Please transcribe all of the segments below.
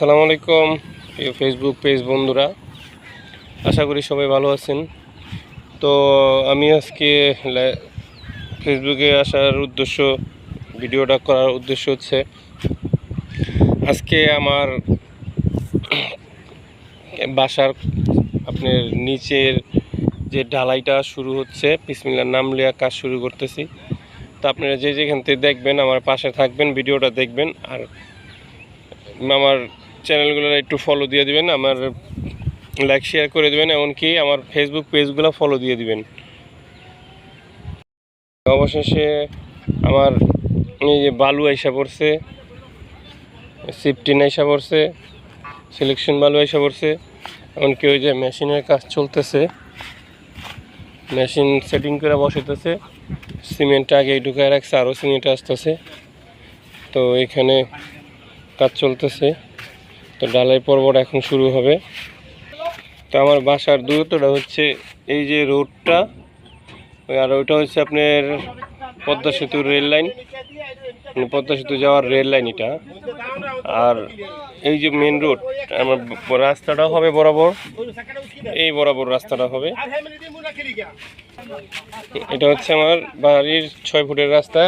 আসসালামু আলাইকুম, প্রিয় ফেসবুক পেজ বন্ধুরা। আশা করি সবাই ভালো আছেন। তো আমি আজকে ফেসবুকে আসার উদ্দেশ্য, ভিডিওটা করার উদ্দেশ্য হচ্ছে, আজকে আমার বাসার আপনার নিচের যে ঢালাইটা শুরু হচ্ছে বিসমিল্লার নাম লিয়া কাজ শুরু করতেছি। তো আপনারা যে যেখান থেকে দেখবেন, আমার পাশে থাকবেন, ভিডিওটা দেখবেন, আর আমার চ্যানেলগুলো একটু ফলো দিয়ে দিবেন, আমার লাইক শেয়ার করে দেবেন, এমনকি আমার ফেসবুক পেজগুলো ফলো দিয়ে দিবেন। অবশেষে আমার এই যে বালু আইসা পড়ছে সিফটিন আইসা পড়ছে সিলেকশন বালু আইসা পড়ছে, এমনকি ওই যে মেশিনের কাজ চলতেছে, মেশিন সেটিং করে বসাইতেছে সিমেন্ট আগে ঢুকায় রাখছে আরও সিমেন্ট আসতেছে, তো এখানে কাজ চলতেছে। তো ডালাই পর্বটা এখন শুরু হবে। তো আমার বাসার দূরত্বটা হচ্ছে এই যে রোডটা, আর ওইটা হচ্ছে আপনার পদ্মা সেতুর রেল লাইন। মানে পদ্মা সেতু যাওয়ার রেল লাইন এটা। আর এই যে মেন রোড আমার রাস্তাটাও হবে বরাবর। এই বরাবর রাস্তাটা হবে। এটা হচ্ছে আমার বাড়ির ছয় ফুটের রাস্তা।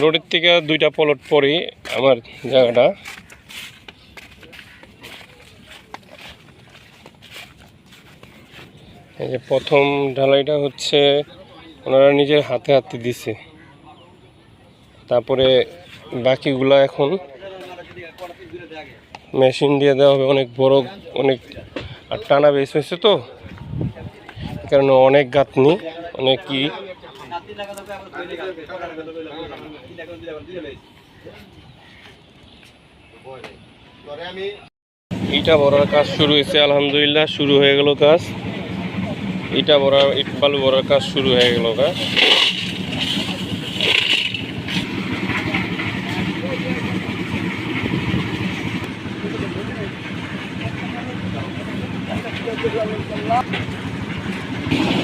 রোডের থেকে দুইটা পলট পরেই আমার জায়গাটা। এই যে প্রথম ঢালাইটা হচ্ছে ওনারা নিজের হাতে হাতে দিছে। তারপরে বাকিগুলো এখন মেশিন দিয়ে দেওয়া হবে, অনেক বড়, অনেক আর টানা বেশ হয়েছে তো। কারণে অনেক গাঁথনি, অনেক কি ইটা বড়ার কাজ শুরু হয়েছে, আলহামদুলিল্লাহ, শুরু হয়ে গেল কাজ। ইটা বড়া ইট বালু বড়ার কাজ শুরু হয়ে গেল এটা হয়েছে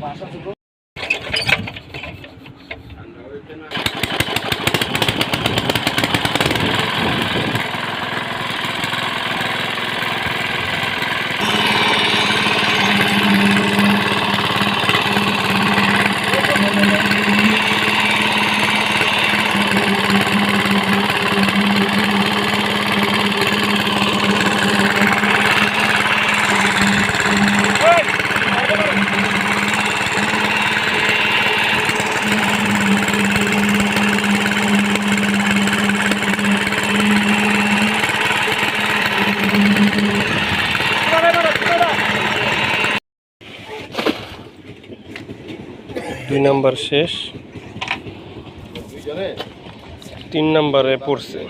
马上直播 দুই নাম্বার শেষ। তিন নাম্বারে পড়ছে।